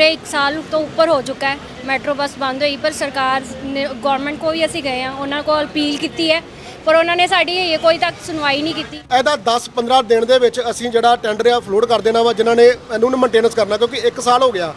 ਪੂਰੇ 1 ਸਾਲ ਤੋਂ ਉੱਪਰ ਹੋ ਚੁੱਕਾ ਹੈ। ਮੈਟਰੋ ਬੱਸ ਬੰਦ ਹੋਈ ਪਰ ਸਰਕਾਰ ਨੇ ਗਵਰਨਮੈਂਟ ਕੋਲ ਵੀ ਅਸੀਂ ਗਏ ਆ ਉਹਨਾਂ ਕੋਲ ਅਪੀਲ ਕੀਤੀ ਹੈ ਪਰ ਉਹਨਾਂ ਨੇ ਸਾਡੀ ਇਹ ਕੋਈ ਤੱਕ ਸੁਣਵਾਈ ਨਹੀਂ ਕੀਤੀ। ਇਹਦਾ 10-15 ਦਿਨ ਦੇ ਵਿੱਚ ਅਸੀਂ ਜਿਹੜਾ ਟੈਂਡਰ ਆ ਫਲੋਟ ਕਰ ਦੇਣਾ ਵਾ ਜਿਨ੍ਹਾਂ ਨੇ ਇਹਨੂੰ ਮੇਨਟੇਨੈਂਸ ਕਰਨਾ ਕਿਉਂਕਿ 1 ਸਾਲ ਹੋ ਗਿਆ।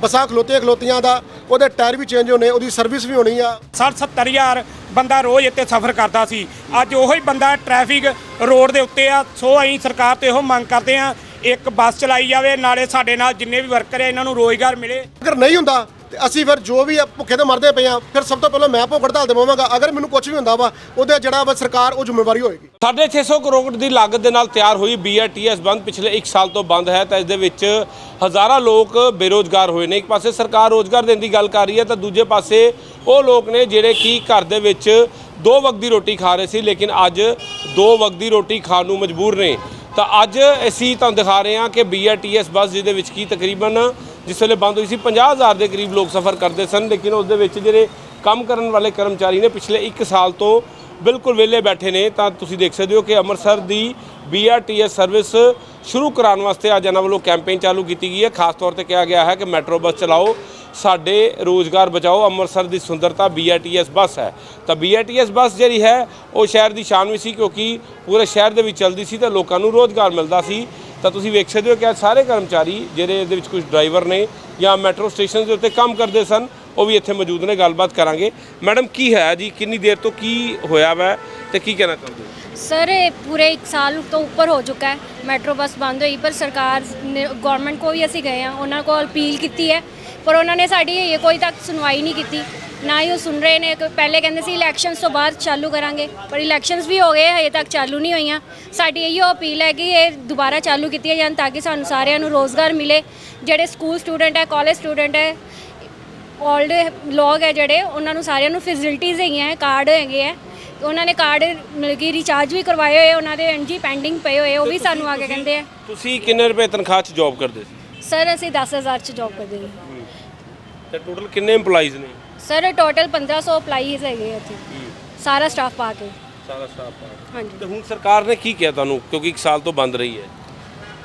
ਬੱਸਾਂ ਖਲੋਤੀਆਂ ਖਲੋਤੀਆਂ ਦਾ ਉਹਦੇ ਟਾਇਰ ਵੀ ਚੇਂਜ ਹੋਣੇ ਉਹਦੀ ਸਰਵਿਸ ਵੀ ਹੋਣੀ ਆ। 60 70 ਹਜ਼ਾਰ ਬੰਦਾ ਰੋਜ਼ ਇੱਥੇ ਸਫ਼ਰ ਕਰਦਾ ਸੀ। ਅੱਜ ਉਹੋ ਹੀ ਬੰਦਾ ਟ੍ਰੈਫਿਕ ਰੋਡ ਦੇ ਉੱਤੇ ਆ ਸੋ ਅਸੀਂ ਸਰਕਾਰ ਤੋਂ ਇਹੋ ਮੰਗ ਕਰਦੇ ਆ ਇੱਕ ਬੱਸ ਚਲਾਈ ਜਾਵੇ ਨਾਲੇ ਸਾਡੇ ਨਾਲ ਜਿੰਨੇ ਵੀ ਵਰਕਰ ਆ ਇਹਨਾਂ ਨੂੰ ਰੋਜ਼ਗਾਰ ਮਿਲੇ। ਅਗਰ ਨਹੀਂ ਹੁੰਦਾ ਤੇ ਅਸੀਂ ਫਿਰ ਜੋ ਵੀ ਆ ਭੁੱਖੇ ਤੇ ਮਰਦੇ ਪਏ ਆ। ਫਿਰ ਸਭ ਤੋਂ ਪਹਿਲਾਂ ਮੈਂ ਭੁੱਖ ਹੜਤਾਲ ਤੇ ਪਾਵਾਂਗਾ ਅਗਰ ਮੈਨੂੰ ਕੁਝ ਵੀ ਹੁੰਦਾ ਵਾ ਉਹਦੇ ਜਿਹੜਾ ਵਾ ਸਰਕਾਰ ਉਹ ਜ਼ਿੰਮੇਵਾਰੀ ਹੋਏਗੀ। 650 ਕਰੋੜ ਦੀ ਲਾਗਤ ਦੇ ਨਾਲ ਤਿਆਰ ਹੋਈ BRTS ਬੰਦ ਪਿਛਲੇ 1 ਸਾਲ ਤੋਂ ਬੰਦ ਹੈ ਤਾਂ ਇਸ ਦੇ ਵਿੱਚ ਹਜ਼ਾਰਾਂ ਲੋਕ ਬੇਰੋਜ਼ਗਾਰ ਹੋਏ ਨੇ। ਇੱਕ ਪਾਸੇ ਸਰਕਾਰ ਰੋਜ਼ਗਾਰ ਦੇਣ ਦੀ ਗੱਲ ਕਰ ਰਹੀ ਹੈ ਤਾਂ ਦੂਜੇ ਪਾਸੇ ਉਹ ਲੋਕ ਨੇ ਜਿਹੜੇ ਕਿ ਘਰ ਦੇ ਵਿੱਚ ਦੋ ਵਕਤ ਦੀ ਰੋਟੀ ਖਾ ਰਹੇ ਸੀ, ਲੇਕਿਨ ਅੱਜ ਦੋ ਵਕਤ ਦੀ ਰੋਟੀ ਖਾਣ ਨੂੰ ਮਜਬੂਰ ਨੇ। ਤਾਂ ਅੱਜ ਅਸੀਂ ਤੁਹਾਨੂੰ ਦਿਖਾ ਰਹੇ ਹਾਂ ਕਿ BRTS ਬੱਸ, ਜਿਹਦੇ ਵਿੱਚ ਕੀ ਤਕਰੀਬਨ ਜਿਸ ਵੇਲੇ ਬੰਦ ਹੋਈ ਸੀ 50000 ਦੇ ਕਰੀਬ ਲੋਕ ਸਫ਼ਰ ਕਰਦੇ ਸਨ, ਲੇਕਿਨ ਉਸ ਦੇ ਵਿੱਚ ਜਿਹੜੇ ਕੰਮ ਕਰਨ ਵਾਲੇ ਕਰਮਚਾਰੀ ਨੇ, ਪਿਛਲੇ 1 ਸਾਲ ਤੋਂ ਬਿਲਕੁਲ ਵਿਹਲੇ ਬੈਠੇ ਨੇ। ਤਾਂ ਤੁਸੀਂ ਦੇਖ ਸਕਦੇ ਹੋ ਕਿ ਅੰਮ੍ਰਿਤਸਰ ਦੀ BRTS ਸਰਵਿਸ ਸ਼ੁਰੂ ਕਰਾਉਣ ਵਾਸਤੇ ਅੱਜ ਇਹਨਾਂ ਵੱਲੋਂ ਕੈਂਪੇਨ ਚਾਲੂ ਕੀਤੀ ਗਈ ਹੈ। ਖਾਸ ਤੌਰ ਤੇ ਕਿਹਾ ਗਿਆ ਹੈ ਕਿ ਮੈਟਰੋ ਬੱਸ ਚਲਾਓ। ਸਾਡੇ ਰੋਜ਼ਗਾਰ ਬਚਾਓ, ਅੰਮ੍ਰਿਤਸਰ ਦੀ ਸੁੰਦਰਤਾ BRTS ਬੱਸ ਹੈ। ਤਾਂ BRTS ਬੱਸ ਜਿਹੜੀ ਹੈ, ਉਹ ਸ਼ਹਿਰ ਦੀ ਸ਼ਾਨ ਵੀ ਸੀ ਕਿਉਂਕਿ ਪੂਰੇ ਸ਼ਹਿਰ ਦੇ ਵਿੱਚ ਚੱਲਦੀ ਸੀ ਤਾਂ ਲੋਕਾਂ ਨੂੰ ਰੋਜ਼ਗਾਰ ਮਿਲਦਾ ਸੀ। ਤਾਂ ਤੁਸੀਂ ਵੇਖ ਸਕਦੇ ਹੋ ਕਿ ਅੱਜ ਸਾਰੇ ਕਰਮਚਾਰੀ ਜਿਹੜੇ ਇਹਦੇ ਵਿੱਚ ਕੁਝ ਡਰਾਈਵਰ ਨੇ ਜਾਂ ਮੈਟਰੋ ਸਟੇਸ਼ਨ ਦੇ ਉੱਤੇ ਕੰਮ ਕਰਦੇ ਸਨ, ਉਹ ਵੀ ਇੱਥੇ ਮੌਜੂਦ ਨੇ, ਗੱਲਬਾਤ ਕਰਾਂਗੇ। ਮੈਡਮ, ਕੀ ਹੈ ਜੀ? ਕਿੰਨੀ ਦੇਰ ਤੋਂ ਕੀ ਹੋਇਆ ਵਾ ਤੇ ਕੀ ਕਹਿਣਾ ਚਾਹੁੰਦੇ ਹੋ? ਸਰ, ਇਹ ਪੂਰੇ 1 ਸਾਲ ਤੋਂ ਉੱਪਰ ਹੋ ਚੁੱਕਾ ਹੈ। ਮੈਟਰੋ ਬੱਸ ਬੰਦ ਹੋਈ, ਪਰ ਸਰਕਾਰ ਨੇ, ਗਵਰਨਮੈਂਟ ਕੋਲ ਵੀ ਅਸੀਂ ਗਏ ਆ ਉਹਨਾਂ ਕੋਲ ਅਪੀਲ ਕੀਤੀ ਹੈ ਪਰ ਉਹਨਾਂ ਨੇ ਸਾਡੀ ਇਹ ਕੋਈ ਤੱਕ ਸੁਣਵਾਈ ਨਹੀਂ ਕੀਤੀ। ਨਾ ਹੀ ਉਹ ਸੁਣ ਰਹੇ ਨੇ। ਪਹਿਲੇ ਕਹਿੰਦੇ ਸੀ ਇਲੈਕਸ਼ਨਸ ਤੋਂ ਬਾਅਦ ਚਾਲੂ ਕਰਾਂਗੇ। ਪਰ ਇਲੈਕਸ਼ਨਸ ਵੀ ਹੋ ਗਏ ਹਜੇ ਤੱਕ ਚਾਲੂ ਨਹੀਂ ਹੋਈਆਂ। ਸਾਡੀ ਇਹੋ ਅਪੀਲ ਹੈ ਕਿ ਇਹ ਦੁਬਾਰਾ ਚਾਲੂ ਕੀਤੀਆਂ ਜਾਣ ਤਾਂ ਕਿ ਸਾਨੂੰ ਸਾਰਿਆਂ ਨੂੰ ਰੋਜ਼ਗਾਰ ਮਿਲੇ। ਜਿਹੜੇ ਸਕੂਲ ਸਟੂਡੈਂਟ ਹੈ ਕਾਲਜ ਸਟੂਡੈਂਟ ਹੈ 올ਡ ਲੋਕ ਹੈ ਜਿਹੜੇ ਉਹਨਾਂ ਨੂੰ ਸਾਰਿਆਂ ਨੂੰ ਫੈਸਿਲਿਟੀਆਂ ਹੈਗੀਆਂ ਹੈ ਕਾਰਡ ਹੈਗੇ ਹੈ। ਉਹਨਾਂ ਨੇ ਕਾਰਡ ਮਿਲ ਕੇ ਰਿਚਾਰਜ ਵੀ ਕਰਵਾਏ ਹੋਏ ਉਹਨਾਂ ਦੇ ਐਨਜੀ ਪੈਂਡਿੰਗ ਪਏ ਹੋਏ ਉਹ ਵੀ ਸਾਨੂੰ ਆ ਕੇ ਕਹਿੰਦੇ ਆ। ਤੁਸੀਂ ਕਿੰਨੇ ਰੁਪਏ ਤਨਖਾਹ 'ਚ ਜੌਬ ਕਰਦੇ ਸੀ? ਸਰ ਅਸੀਂ 10000 ਚ ਜੌਬ ਕਰਦੇ ਹਾਂ ਤੇ ਟੋਟਲ ਕਿੰਨੇ EMPLOYEES ਨੇ? ਸਰ ਟੋਟਲ 1500 ਅਪਲਾਈਜ਼ ਹੈਗੇ ਆ ਇੱਥੇ। ਸਾਰਾ ਸਟਾਫ ਪਾ ਕੇ। ਸਾਰਾ ਸਟਾਫ ਹਾਂਜੀ। ਤੇ ਹੁਣ ਸਰਕਾਰ ਨੇ ਕੀ ਕਿਹਾ ਤੁਹਾਨੂੰ? ਕਿਉਂਕਿ 1 ਸਾਲ ਤੋਂ ਬੰਦ ਰਹੀ ਹੈ।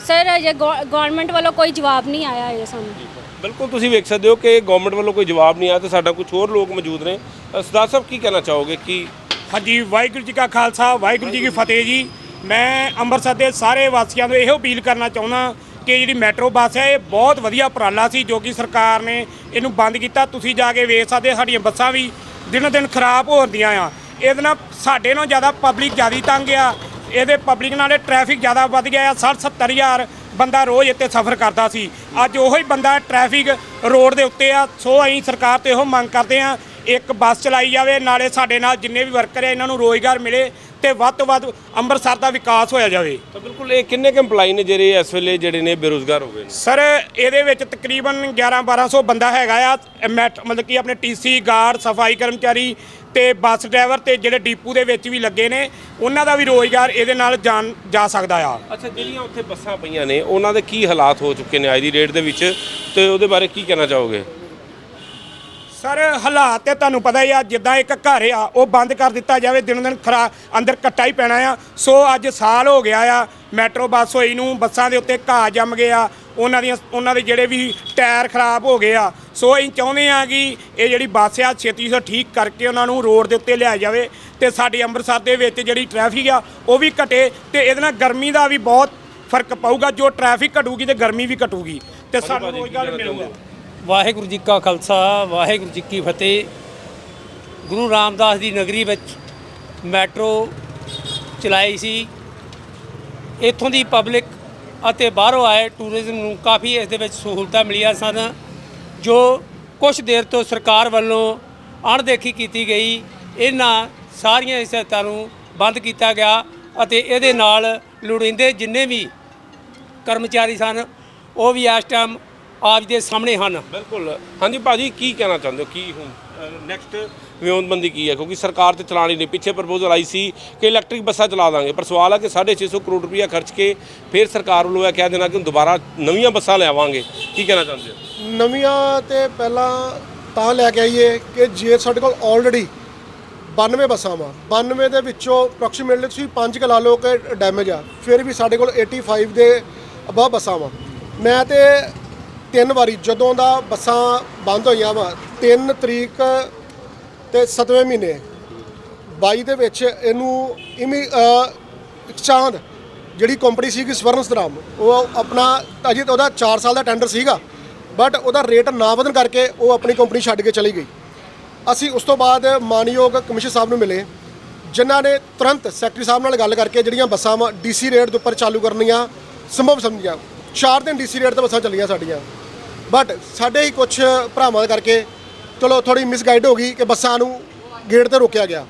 ਸਰ ਅਜੇ ਗਵਰਨਮੈਂਟ ਵੱਲੋਂ ਕੋਈ ਜਵਾਬ ਨਹੀਂ ਆਇਆ ਹੈ ਸਾਨੂੰ। ਬਿਲਕੁਲ ਤੁਸੀਂ ਵੇਖ ਸਕਦੇ ਹੋ ਕਿ ਗਵਰਨਮੈਂਟ ਵੱਲੋਂ ਕੋਈ ਜਵਾਬ ਨਹੀਂ ਆਇਆ ਤੇ ਸਾਡਾ ਕੁਝ ਹੋਰ ਲੋਕ ਮੌਜੂਦ ਨੇ। ਸਰਦਾਰ ਸਾਹਿਬ ਕੀ ਕਹਿਣਾ ਚਾਹੋਗੇ? ਕਿ ਹਾਂਜੀ ਵਾਹਿਗੁਰੂ ਜੀ ਕਾ ਖਾਲਸਾ ਵਾਹਿਗੁਰੂ ਜੀ ਕੀ ਫਤਿਹ ਜੀ। ਮੈਂ ਅੰਮ੍ਰਿਤਸਰ ਦੇ ਸਾਰੇ ਵਾਸੀਆਂ ਨੂੰ ਇਹੋ ਅਪੀਲ ਕਰਨਾ ਚਾਹੁੰਦਾ ਕਿ ਜਿਹੜੀ ਮੈਟਰੋ ਬੱਸ ਹੈ, ਇਹ ਬਹੁਤ ਵਧੀਆ ਉਪਰਾਲਾ ਸੀ ਜੋ ਕਿ ਸਰਕਾਰ ਨੇ ਇਹਨੂੰ ਬੰਦ ਕੀਤਾ। ਤੁਸੀਂ ਜਾ ਕੇ ਵੇਖ ਸਕਦੇ ਸਾਡੀਆਂ ਬੱਸਾਂ ਵੀ ਦਿਨੋ ਦਿਨ ਖਰਾਬ ਹੋ ਰਹੀਆਂ ਆ। ਇਹਦੇ ਨਾਲ ਸਾਡੇ ਨਾਲ ਜ਼ਿਆਦਾ ਪਬਲਿਕ ਜ਼ਿਆਦਾ ਤੰਗ ਆ। ਇਹਦੇ ਪਬਲਿਕ ਨਾਲੇ ਟ੍ਰੈਫਿਕ ਜ਼ਿਆਦਾ ਵੱਧ ਗਿਆ ਆ। 60 70 ਹਜ਼ਾਰ ਬੰਦਾ ਰੋਜ਼ ਇੱਥੇ ਸਫ਼ਰ ਕਰਦਾ ਸੀ। ਅੱਜ ਉਹੋ ਹੀ ਬੰਦਾ ਟ੍ਰੈਫਿਕ ਰੋਡ ਦੇ ਉੱਤੇ ਆ। ਸੋ ਅਸੀਂ ਸਰਕਾਰ 'ਤੇ ਇਹੋ ਮੰਗ ਕਰਦੇ ਆ ਇੱਕ ਬੱਸ ਚਲਾਈ ਜਾਵੇ। ਨਾਲੇ ਸਾਡੇ ਨਾਲ ਜਿੰਨੇ ਵੀ ਵਰਕਰ ਆ, ਇਹਨਾਂ ਨੂੰ ਰੋਜ਼ਗਾਰ ਮਿਲੇ। ਤੇ ਵੱਧ ਤੋਂ ਵੱਧ ਅੰਮ੍ਰਿਤਸਰ ਦਾ ਵਿਕਾਸ ਹੋਇਆ ਜਾਵੇ। ਤਾਂ ਬਿਲਕੁਲ ਇਹ ਕਿੰਨੇ ਕੁ EMPLOYEE ਨੇ ਜਿਹੜੇ ਇਸ ਵੇਲੇ ਜਿਹੜੇ ਨੇ ਬੇਰੋਜ਼ਗਾਰ ਹੋ ਗਏ ਨੇ? ਸਰ ਇਹਦੇ ਵਿੱਚ ਤਕਰੀਬਨ 11 1200 ਬੰਦਾ ਹੈਗਾ ਆ ਮੈਟ ਮਤਲਬ ਕਿ ਆਪਣੇ ਟੀਸੀ ਗਾਰਡ ਸਫ਼ਾਈ ਕਰਮਚਾਰੀ ਤੇ ਬੱਸ ਡਰਾਈਵਰ ਤੇ ਜਿਹੜੇ ਡੀਪੂ ਦੇ ਵਿੱਚ ਵੀ ਲੱਗੇ ਨੇ ਉਹਨਾਂ ਦਾ ਵੀ ਰੋਜ਼ਗਾਰ ਇਹਦੇ ਨਾਲ ਜਾਣ ਜਾ ਸਕਦਾ ਆ। ਅੱਛਾ ਜਿਹੜੀਆਂ ਉੱਥੇ ਬੱਸਾਂ ਪਈਆਂ ਨੇ ਉਹਨਾਂ ਦੇ ਕੀ ਹਾਲਾਤ ਹੋ ਚੁੱਕੇ ਨੇ ਅੱਜ ਦੀ ਡੇਟ ਦੇ ਵਿੱਚ? ਤੇ ਉਹਦੇ ਬਾਰੇ ਕੀ ਕਹਿਣਾ ਚਾਹੋਗੇ? ਸਰ ਹਾਲਾਤ ਤੇ ਤੁਹਾਨੂੰ ਪਤਾ ਹੀ ਆ ਜਿੱਦਾਂ ਇੱਕ ਘਰ ਆ ਉਹ ਬੰਦ ਕਰ ਦਿੱਤਾ ਜਾਵੇ ਦਿਨੋਂ ਦਿਨ ਖਰਾ ਅੰਦਰ ਕੱਟਾ ਹੀ ਪੈਣਾ ਆ। ਸੋ ਅੱਜ ਸਾਲ ਹੋ ਗਿਆ ਆ ਮੈਟਰੋ ਬੱਸ ਹੋਈ ਨੂੰ ਬੱਸਾਂ ਦੇ ਉੱਤੇ ਘਾਹ ਜੰਮ ਗਿਆ ਉਹਨਾਂ ਦੀਆਂ ਉਹਨਾਂ ਦੇ ਜਿਹੜੇ ਵੀ ਟਾਇਰ ਖਰਾਬ ਹੋ ਗਏ ਆ। ਸੋ ਅਸੀਂ ਚਾਹੁੰਦੇ ਆ ਕਿ ਇਹ ਜਿਹੜੀ ਬੱਸ ਆ ਛੇਤੀ ਤੋਂ ਠੀਕ ਕਰਕੇ ਉਹਨਾਂ ਨੂੰ ਰੋਡ ਦੇ ਉੱਤੇ ਲਿਆਇਆ ਜਾਵੇ ਤੇ ਸਾਡੇ ਅੰਮ੍ਰਿਤਸਰ ਦੇ ਵਿੱਚ ਜਿਹੜੀ ਟ੍ਰੈਫਿਕ ਆ ਉਹ ਵੀ ਘਟੇ ਤੇ ਇਹਦੇ ਨਾਲ ਗਰਮੀ ਦਾ ਵੀ ਬਹੁਤ ਫ਼ਰਕ ਪਊਗਾ। ਜੋ ਟ੍ਰੈਫਿਕ ਘਟੂਗੀ ਤੇ ਗਰਮੀ ਵੀ ਘਟੂਗੀ। ਤੇ ਸਾਨੂੰ ਰੋਜ਼ਗਾਰ ਮਿਲੂਗਾ। ਵਾਹਿਗੁਰੂ ਜੀ ਕਾ ਖਾਲਸਾ, ਵਾਹਿਗੁਰੂ ਜੀ ਕੀ ਫਤਿਹ। ਗੁਰੂ ਰਾਮਦਾਸ ਦੀ ਨਗਰੀ ਵਿੱਚ ਮੈਟਰੋ ਚਲਾਈ ਸੀ। ਇੱਥੋਂ ਦੀ ਪਬਲਿਕ ਅਤੇ ਬਾਹਰੋਂ ਆਏ ਟੂਰਿਜ਼ਮ ਨੂੰ ਕਾਫੀ ਇਸ ਦੇ ਵਿੱਚ ਸਹੂਲਤਾਂ ਮਿਲੀਆਂ ਸਨ, ਜੋ ਕੁਝ ਦੇਰ ਤੋਂ ਸਰਕਾਰ ਵੱਲੋਂ ਅਣਦੇਖੀ ਕੀਤੀ ਗਈ। ਇਹਨਾਂ ਸਾਰੀਆਂ ਸਹੂਲਤਾਂ ਨੂੰ ਬੰਦ ਕੀਤਾ ਗਿਆ ਅਤੇ ਇਹਦੇ ਨਾਲ ਲੋੜੀਂਦੇ ਜਿੰਨੇ ਵੀ ਕਰਮਚਾਰੀ ਸਨ, ਉਹ ਵੀ ਇਸ ਟਾਈਮ ਆਪ ਦੇ ਸਾਹਮਣੇ ਹਨ। ਬਿਲਕੁਲ। ਹਾਂਜੀ ਭਾਜੀ ਕੀ ਕਹਿਣਾ ਚਾਹੁੰਦੇ ਹੋ? ਕੀ ਹੁਣ? ਨੈਕਸਟ ਵਿਉਂਤਬੰਦੀ ਕੀ ਹੈ? ਕਿਉਂਕਿ ਸਰਕਾਰ ਤੇ ਚਲਾਣੀ ਨਹੀਂ। ਪਿੱਛੇ ਪ੍ਰਪੋਜ਼ਲ ਆਈ ਸੀ ਕਿ ਇਲੈਕਟ੍ਰਿਕ ਬੱਸਾਂ ਚਲਾ ਦਾਂਗੇ। ਪਰ ਸਵਾਲ ਹੈ ਕਿ 650 ਕਰੋੜ ਰੁਪਇਆ ਖਰਚ ਕੇ ਫਿਰ ਸਰਕਾਰ ਵੱਲੋਂ ਇਹ ਕਹਿ ਦੇਣਾ ਕਿ ਦੁਬਾਰਾ ਨਵੀਆਂ ਬੱਸਾਂ ਲਿਆਵਾਂਗੇ ਕੀ ਕਹਿਣਾ ਚਾਹੁੰਦੇ ਹੋ? ਨਵੀਆਂ ਤੇ ਪਹਿਲਾਂ ਤਾਂ ਲੈ ਕੇ ਆਈਏ ਕਿ ਜੇ ਸਾਡੇ ਕੋਲ ਆਲਰੇਡੀ 92 ਬੱਸਾਂ ਵਾ। 92 ਦੇ ਵਿੱਚੋਂ ਅਪਰੋਕਸੀਮੇਟਲੀ ਤੁਸੀਂ 5 ਲਾ ਲਓ ਕਿ ਡੈਮੇਜ ਆ। ਫਿਰ ਵੀ ਸਾਡੇ ਕੋਲ 85 ਦੇ ਅਬਵ ਬੱਸਾਂ ਵਾ। ਮੈਂ ਤੇ ਤਿੰਨ ਵਾਰੀ ਜਦੋਂ ਦਾ ਬੱਸਾਂ ਬੰਦ ਹੋਈਆਂ ਵਾ 3 ਤਰੀਕ ਤੇ 7ਵੇਂ ਮਹੀਨੇ। 22 ਦੇ ਵਿੱਚ ਇਹਨੂੰ ਇਮੀ ਚਾਂਦ, ਜਿਹੜੀ ਕੰਪਨੀ ਸੀਗੀ ਸਵਰਨ ਸਰਾਮ ਉਹ ਆਪਣਾ ਅਜੇ ਉਹਦਾ 4 ਸਾਲ ਦਾ ਟੈਂਡਰ ਸੀਗਾ ਬਟ ਉਹਦਾ ਰੇਟ ਨਾ ਵਧਣ ਕਰਕੇ ਉਹ ਆਪਣੀ ਕੰਪਨੀ ਛੱਡ ਕੇ ਚਲੀ ਗਈ। ਅਸੀਂ ਉਸ ਤੋਂ ਬਾਅਦ ਮਾਨਯੋਗ ਕਮਿਸ਼ਨ ਸਾਹਿਬ ਨੂੰ ਮਿਲੇ, ਜਿਨ੍ਹਾਂ ਨੇ ਤੁਰੰਤ ਸੈਕਟਰੀ ਸਾਹਿਬ ਨਾਲ ਗੱਲ ਕਰਕੇ ਜਿਹੜੀਆਂ ਬੱਸਾਂ ਵਾ ਡੀਸੀ ਰੇਟ ਦੇ ਉੱਪਰ ਚਾਲੂ ਕਰਨੀਆਂ ਸੰਭਵ ਸਮਝੀਆਂ। 4 ਦਿਨ ਡੀਸੀ ਰੇਟ ਤੇ ਬੱਸਾਂ ਚੱਲੀਆਂ ਸਾਡੀਆਂ। ਬਟ ਸਾਡੇ ਹੀ ਕੁਝ ਭਰਾਵਾਂ ਦੇ ਕਰਕੇ ਚਲੋ ਥੋੜੀ ਮਿਸਗਾਈਡ ਹੋ ਗਈ ਕਿ ਬੱਸਾਂ ਨੂੰ ਗੇਟ ਤੇ ਰੋਕਿਆ ਗਿਆ।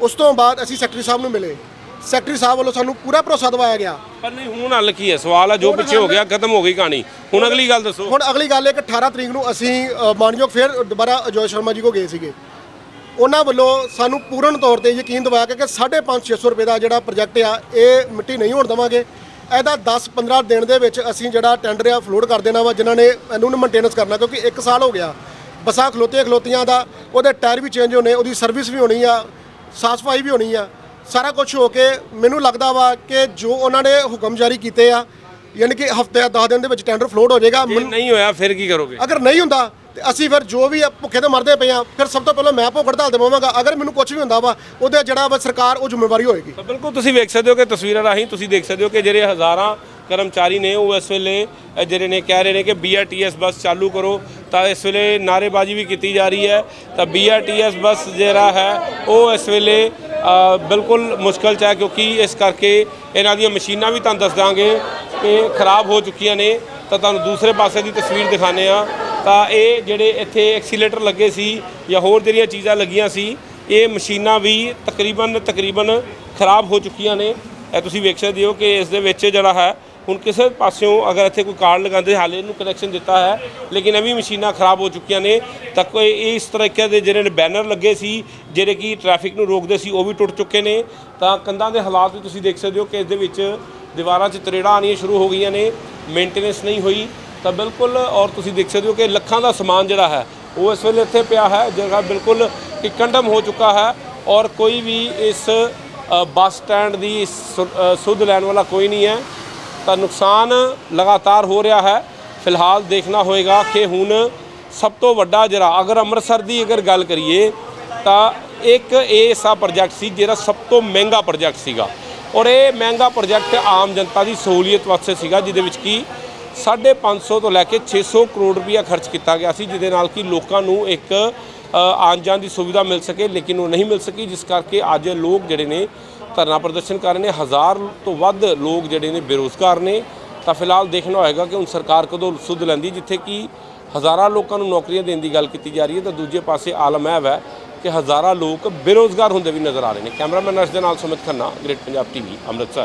ਉਸ ਤੋਂ ਬਾਅਦ ਅਸੀਂ ਸੈਕਟਰੀ ਸਾਹਿਬ ਨੂੰ ਮਿਲੇ। ਸੈਕਟਰੀ ਸਾਹਿਬ ਵੱਲੋਂ ਸਾਨੂੰ ਪੂਰਾ ਭਰੋਸਾ ਦਿਵਾਇਆ ਗਿਆ। ਪਰ ਨਹੀਂ ਹੁਣ ਹੱਲ ਕੀ ਹੈ? ਸਵਾਲ ਹੈ ਜੋ ਪਿੱਛੇ ਹੋ ਗਿਆ ਖਤਮ ਹੋ ਗਈ ਕਹਾਣੀ। ਹੁਣ ਅਗਲੀ ਗੱਲ ਦੱਸੋ। ਹੁਣ ਅਗਲੀ ਗੱਲ ਹੈ ਕਿ 18 ਤਰੀਕ ਨੂੰ ਅਸੀਂ ਮਾਨਯੋਗ ਫਿਰ ਦੁਬਾਰਾ ਅਜੋਏ ਸ਼ਰਮਾ ਜੀ ਕੋ ਗਏ ਸੀਗੇ। ਉਹਨਾਂ ਵੱਲੋਂ ਸਾਨੂੰ ਪੂਰਨ ਤੌਰ ਤੇ ਯਕੀਨ ਦਿਵਾਇਆ ਗਿਆ ਕਿ 550 ਰੁਪਏ ਦਾ ਜਿਹੜਾ ਪ੍ਰੋਜੈਕਟ ਆ ਇਹ ਮਿੱਟੀ ਨਹੀਂ ਹੋਣ ਦੇਵਾਂਗੇ। ਇਹਦਾ 10-15 ਦਿਨ ਦੇ ਵਿੱਚ ਅਸੀਂ ਜਿਹੜਾ ਟੈਂਡਰ ਆ ਫਲੋਟ ਕਰ ਦੇਣਾ ਵਾ ਜਿਨ੍ਹਾਂ ਨੇ ਇਹਨੂੰ ਮੇਨਟੇਨੈਂਸ ਕਰਨਾ ਕਿਉਂਕਿ 1 ਸਾਲ ਹੋ ਗਿਆ। ਬੱਸਾਂ ਖਲੋਤੀਆਂ ਖਲੋਤੀਆਂ ਦਾ ਉਹਦੇ ਟਾਇਰ ਵੀ ਚੇਂਜ ਹੋਣੇ ਉਹਦੀ ਸਰਵਿਸ ਵੀ ਹੋਣੀ ਆ ਸਾਫ਼ ਸਫ਼ਾਈ ਵੀ ਹੋਣੀ ਆ। ਸਾਰਾ ਕੁਝ ਹੋ ਕੇ ਮੈਨੂੰ ਲੱਗਦਾ ਵਾ ਕਿ ਜੋ ਉਹਨਾਂ ਨੇ ਹੁਕਮ ਜਾਰੀ ਕੀਤੇ ਆ ਯਾਨੀ ਕਿ ਹਫ਼ਤੇ 10 ਦਿਨ ਦੇ ਵਿੱਚ ਟੈਂਡਰ ਫਲੋਟ ਹੋ ਜਾਏਗਾ ਜੇ ਨਹੀਂ ਹੋਇਆ ਫਿਰ ਕੀ ਕਰੋਗੇ? ਅਗਰ ਨਹੀਂ ਹੁੰਦਾ ਤੇ ਅਸੀਂ ਫਿਰ ਜੋ ਵੀ ਭੁੱਖੇ ਤੇ ਮਰਦੇ ਪਏ ਆ, ਫਿਰ ਸਭ ਤੋਂ ਪਹਿਲਾਂ ਮੈਂ ਭੁੱਖ ਹੜਤਾਲ ਤੇ ਪਾਵਾਂਗਾ ਅਗਰ ਮੈਨੂੰ ਕੁਝ ਵੀ ਹੁੰਦਾ ਵਾ, ਉਹਦੇ ਜਿਹੜਾ ਵਾ ਸਰਕਾਰ ਉਹ ਜ਼ਿੰਮੇਵਾਰੀ ਹੋਏਗੀ। ਤਾਂ ਬਿਲਕੁਲ ਤੁਸੀਂ ਵੇਖ ਸਕਦੇ ਹੋ ਕਿ ਤਸਵੀਰਾਂ ਰਾਹੀਂ ਤੁਸੀਂ ਦੇਖ ਸਕਦੇ ਹੋ ਕਿ ਜਿਹੜੇ ਹਜ਼ਾਰਾਂ ਕਰਮਚਾਰੀ ਨੇ ਉਹ ਇਸ ਵੇਲੇ ਜਿਹੜੇ ਨੇ ਕਹਿ ਰਹੇ ਨੇ ਕਿ BRTS ਬੱਸ ਚਾਲੂ ਕਰੋ, ਤਾਂ ਇਸ ਵੇਲੇ ਨਾਰੇਬਾਜ਼ੀ ਵੀ ਕੀਤੀ ਜਾ ਰਹੀ ਹੈ। ਤਾਂ BRTS ਬੱਸ ਜਿਹੜਾ ਹੈ, ਉਹ ਇਸ ਵੇਲੇ ਬਿਲਕੁਲ ਮੁਸ਼ਕਲ ਚ ਹੈ ਕਿਉਂਕਿ ਇਸ ਕਰਕੇ ਇਹਨਾਂ ਦੀਆਂ ਮਸ਼ੀਨਾਂ ਵੀ ਤੁਹਾਨੂੰ ਦੱਸ ਦਾਂਗੇ ਕਿ ਖਰਾਬ ਹੋ ਚੁੱਕੀਆਂ ਨੇ। ਤਾਂ ਤੁਹਾਨੂੰ ਦੂਸਰੇ ਪਾਸੇ ਦੀ ਤਸਵੀਰ ਦਿਖਾਣੇ ਆ ਤਾਂ ਇਹ ਜਿਹੜੇ ਇੱਥੇ ਐਕਸੀਲੇਟਰ ਲੱਗੇ ਸੀ ਜਾਂ ਹੋਰ ਜਿਹੜੀਆਂ ਚੀਜ਼ਾਂ ਲੱਗੀਆਂ ਸੀ, ਇਹ ਮਸ਼ੀਨਾਂ ਵੀ ਤਕਰੀਬਨ ਤਕਰੀਬਨ ਖਰਾਬ ਹੋ ਚੁੱਕੀਆਂ ਨੇ। ਇਹ ਤੁਸੀਂ ਵੇਖ ਸਕਦੇ ਹੋ ਕਿ ਇਸ ਦੇ ਵਿੱਚ ਜਿਹੜਾ ਹੈ, ਹੁਣ ਕਿਸੇ ਪਾਸਿਓਂ ਅਗਰ ਇੱਥੇ ਕੋਈ ਕਾਰਡ ਲਗਾਉਂਦੇ, ਹਾਲੇ ਇਹਨੂੰ ਕਨੈਕਸ਼ਨ ਦਿੱਤਾ ਹੈ, ਲੇਕਿਨ ਇਹ ਵੀ ਮਸ਼ੀਨਾਂ ਖਰਾਬ ਹੋ ਚੁੱਕੀਆਂ ਨੇ। ਤਾਂ ਕੋਈ ਇਸ ਤਰੀਕੇ ਦੇ ਜਿਹੜੇ ਬੈਨਰ ਲੱਗੇ ਸੀ, ਜਿਹੜੇ ਕਿ ਟ੍ਰੈਫਿਕ ਨੂੰ ਰੋਕਦੇ ਸੀ, ਉਹ ਵੀ ਟੁੱਟ ਚੁੱਕੇ ਨੇ। ਤਾਂ ਕੰਧਾਂ ਦੇ ਹਾਲਾਤ ਵੀ ਤੁਸੀਂ ਦੇਖ ਸਕਦੇ ਹੋ ਕਿ ਇਸ ਦੇ ਵਿੱਚ ਦੀਵਾਰਾਂ 'ਚ ਤਰੇੜਾਂ ਆਉਣੀਆਂ ਸ਼ੁਰੂ ਹੋ ਗਈਆਂ ਨੇ ਮੇਨਟੇਨੈਂਸ ਨਹੀਂ ਹੋਈ। ਤਾਂ ਬਿਲਕੁਲ, ਔਰ ਤੁਸੀਂ ਦੇਖ ਸਕਦੇ ਹੋ ਕਿ ਲੱਖਾਂ ਦਾ ਸਮਾਨ ਜਿਹੜਾ ਹੈ, ਉਹ ਇਸ ਵੇਲੇ ਇੱਥੇ ਪਿਆ ਹੈ, ਜਿਹੜਾ ਬਿਲਕੁਲ ਕੰਡਮ ਹੋ ਚੁੱਕਾ ਹੈ, ਔਰ ਕੋਈ ਵੀ ਇਸ ਬੱਸ ਸਟੈਂਡ ਦੀ ਸੁ- ਸੁੱਧ ਲੈਣ ਵਾਲਾ ਕੋਈ ਨਹੀਂ ਹੈ। ਤਾਂ ਨੁਕਸਾਨ ਲਗਾਤਾਰ ਹੋ ਰਿਹਾ ਹੈ। ਫਿਲਹਾਲ ਦੇਖਣਾ ਹੋਏਗਾ ਕਿ ਹੁਣ ਸਭ ਤੋਂ ਵੱਡਾ ਜਿਹੜਾ, ਅਗਰ ਅੰਮ੍ਰਿਤਸਰ ਦੀ ਅਗਰ ਗੱਲ ਕਰੀਏ, ਤਾਂ ਇੱਕ ਇਹ ਐਸਾ ਪ੍ਰੋਜੈਕਟ ਸੀ ਜਿਹੜਾ ਸਭ ਤੋਂ ਮਹਿੰਗਾ ਪ੍ਰੋਜੈਕਟ ਸੀਗਾ। ਔਰ ਇਹ ਮਹਿੰਗਾ ਪ੍ਰੋਜੈਕਟ ਆਮ ਜਨਤਾ ਦੀ ਸਹੂਲੀਅਤ ਵਾਸਤੇ ਸੀਗਾ, ਜਿਹਦੇ ਵਿੱਚ ਕੀ 550 ਤੋਂ ਲੈ ਕੇ 600 ਕਰੋੜ ਰੁਪਇਆ ਖਰਚ ਕੀਤਾ ਗਿਆ ਸੀ, ਜਿਹਦੇ ਨਾਲ ਕਿ ਲੋਕਾਂ ਨੂੰ ਇੱਕ ਆਉਣ ਜਾਣ ਦੀ ਸੁਵਿਧਾ ਮਿਲ ਸਕੇ, ਲੇਕਿਨ ਉਹ ਨਹੀਂ ਮਿਲ ਸਕੀ, ਜਿਸ ਕਰਕੇ ਅੱਜ ਲੋਕ ਜਿਹੜੇ ਨੇ ਧਰਨਾ ਪ੍ਰਦਰਸ਼ਨ ਕਰ ਰਹੇ ਨੇ। ਹਜ਼ਾਰ ਤੋਂ ਵੱਧ ਲੋਕ ਜਿਹੜੇ ਨੇ ਬੇਰੋਜ਼ਗਾਰ ਨੇ। ਤਾਂ ਫਿਲਹਾਲ ਦੇਖਣਾ ਹੋਏਗਾ ਕਿ ਹੁਣ ਸਰਕਾਰ ਕਦੋਂ ਸੁੱਧ ਲੈਂਦੀ, ਜਿੱਥੇ ਕਿ ਹਜ਼ਾਰਾਂ ਲੋਕਾਂ ਨੂੰ ਨੌਕਰੀਆਂ ਦੇਣ ਦੀ ਗੱਲ ਕੀਤੀ ਜਾ ਰਹੀ ਹੈ। ਤਾਂ ਦੂਜੇ ਪਾਸੇ ਆਲਮ ਇਹ ਹੈ ਕਿ ਹਜ਼ਾਰਾਂ ਲੋਕ ਬੇਰੋਜ਼ਗਾਰ ਹੁੰਦੇ ਵੀ ਨਜ਼ਰ ਆ ਰਹੇ ਨੇ। ਕੈਮਰਾਮੈਨ ਅਰਸ਼ ਦੇ ਨਾਲ ਸੁਮਿਤ ਖੰਨਾ, ਗ੍ਰੇਟ ਪੰਜਾਬ ਟੀਵੀ, ਅੰਮ੍ਰਿਤਸਰ।